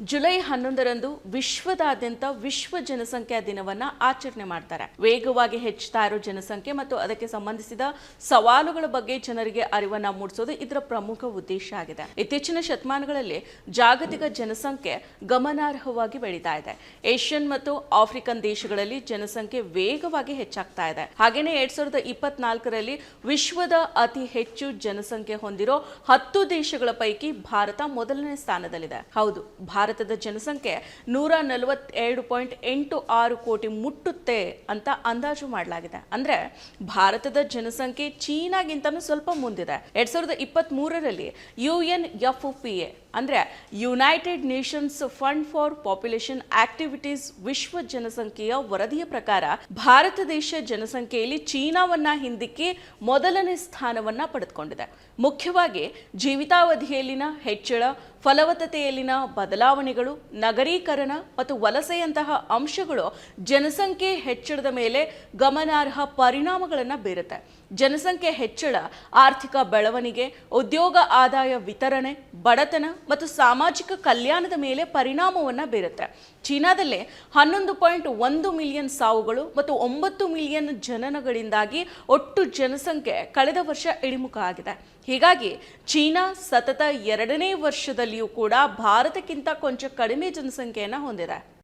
July ಹನ್ನೊಂದರಂದು ವಿಶ್ವದಾದ್ಯಂತ ವಿಶ್ವ ಜನಸಂಖ್ಯಾ ದಿನವನ್ನ ಆಚರಣೆ ಮಾಡ್ತಾರೆ. ವೇಗವಾಗಿ ಹೆಚ್ಚುತ್ತಾ ಇರೋ ಜನಸಂಖ್ಯೆ ಮತ್ತು ಅದಕ್ಕೆ ಸಂಬಂಧಿಸಿದ ಸವಾಲುಗಳ ಬಗ್ಗೆ ಜನರಿಗೆ ಅರಿವನ್ನ ಮೂಡಿಸೋದು ಇದರ ಪ್ರಮುಖ ಉದ್ದೇಶ ಆಗಿದೆ. ಇತ್ತೀಚಿನ ಶತಮಾನಗಳಲ್ಲಿ ಜಾಗತಿಕ ಜನಸಂಖ್ಯೆ ಗಮನಾರ್ಹವಾಗಿ ಬೆಳೀತಾ ಇದೆ. ಏಷ್ಯನ್ ಮತ್ತು ಆಫ್ರಿಕನ್ ದೇಶಗಳಲ್ಲಿ ಜನಸಂಖ್ಯೆ ವೇಗವಾಗಿ ಹೆಚ್ಚಾಗ್ತಾ ಇದೆ. ಹಾಗೇನೆ ಎರಡ್ ಸಾವಿರದ ಇಪ್ಪತ್ನಾಲ್ಕರಲ್ಲಿ ವಿಶ್ವದ ಅತಿ ಹೆಚ್ಚು ಜನಸಂಖ್ಯೆ ಹೊಂದಿರೋ ಹತ್ತು ದೇಶಗಳ ಪೈಕಿ ಭಾರತ ಮೊದಲನೇ ಸ್ಥಾನದಲ್ಲಿದೆ. ಹೌದು ಭಾರತದ ಜನಸಂಖ್ಯೆ ನೂರ ನಲವತ್ತೆರಡು ಪಾಯಿಂಟ್ ಎಂಟು ಆರು ಕೋಟಿ ಮುಟ್ಟುತ್ತೆ ಅಂತ ಅಂದಾಜು ಮಾಡಲಾಗಿದೆ. ಅಂದ್ರೆ ಭಾರತದ ಜನಸಂಖ್ಯೆ ಚೀನಾಗಿಂತನೂ ಸ್ವಲ್ಪ ಮುಂದಿದೆ. ಎರಡು ಸಾವಿರದ ಇಪ್ಪತ್ತ್ ಮೂರರಲ್ಲಿ U N F P A ಅಂದ್ರೆ united nations fund for population activities ವಿಶ್ವ ಜನಸಂಖ್ಯೆಯ ವರದಿಯ ಪ್ರಕಾರ ಭಾರತ ದೇಶ ಜನಸಂಖ್ಯೆಯಲ್ಲಿ ಚೀನಾವನ್ನ ಹಿಂದಿಕ್ಕಿ ಮೊದಲನೇ ಸ್ಥಾನವನ್ನ ಪಡೆದುಕೊಂಡಿದೆ. ಮುಖ್ಯವಾಗಿ ಜೀವಿತಾವಧಿಯಲ್ಲಿನ ಹೆಚ್ಚಳ, ಫಲವತ್ತತೆಯಲ್ಲಿನ ಬದಲಾವಣೆಗಳು, ನಗರೀಕರಣ ಮತ್ತು ವಲಸೆಯಂತಹ ಅಂಶಗಳು ಜನಸಂಖ್ಯೆ ಹೆಚ್ಚಳದ ಮೇಲೆ ಗಮನಾರ್ಹ ಪರಿಣಾಮಗಳನ್ನು ಬೀರುತ್ತೆ. ಜನಸಂಖ್ಯೆ ಹೆಚ್ಚಳ, ಆರ್ಥಿಕ ಬೆಳವಣಿಗೆ, ಉದ್ಯೋಗ ಆದಾಯ ವಿತರಣೆ, ಬಡತನ ಮತ್ತು ಸಾಮಾಜಿಕ ಕಲ್ಯಾಣದ ಮೇಲೆ ಪರಿಣಾಮವನ್ನು ಬೀರುತ್ತೆ. ಚೀನಾದಲ್ಲೇ ಹನ್ನೊಂದು ಪಾಯಿಂಟ್ ಒಂದು ಮಿಲಿಯನ್ ಸಾವುಗಳು ಮತ್ತು ಒಂಬತ್ತು ಮಿಲಿಯನ್ ಜನನಗಳಿಂದಾಗಿ ಒಟ್ಟು ಜನಸಂಖ್ಯೆ ಕಳೆದ ವರ್ಷ ಇಳಿಮುಖ ಆಗಿದೆ. ಹೀಗಾಗಿ ಚೀನಾ ಸತತ ಎರಡನೇ ವರ್ಷದಲ್ಲಿಯೂ ಕೂಡ ಭಾರತಕ್ಕಿಂತ ಕೊಂಚ ಕಡಿಮೆ ಜನಸಂಖ್ಯೆಯನ್ನು ಹೊಂದಿದೆ.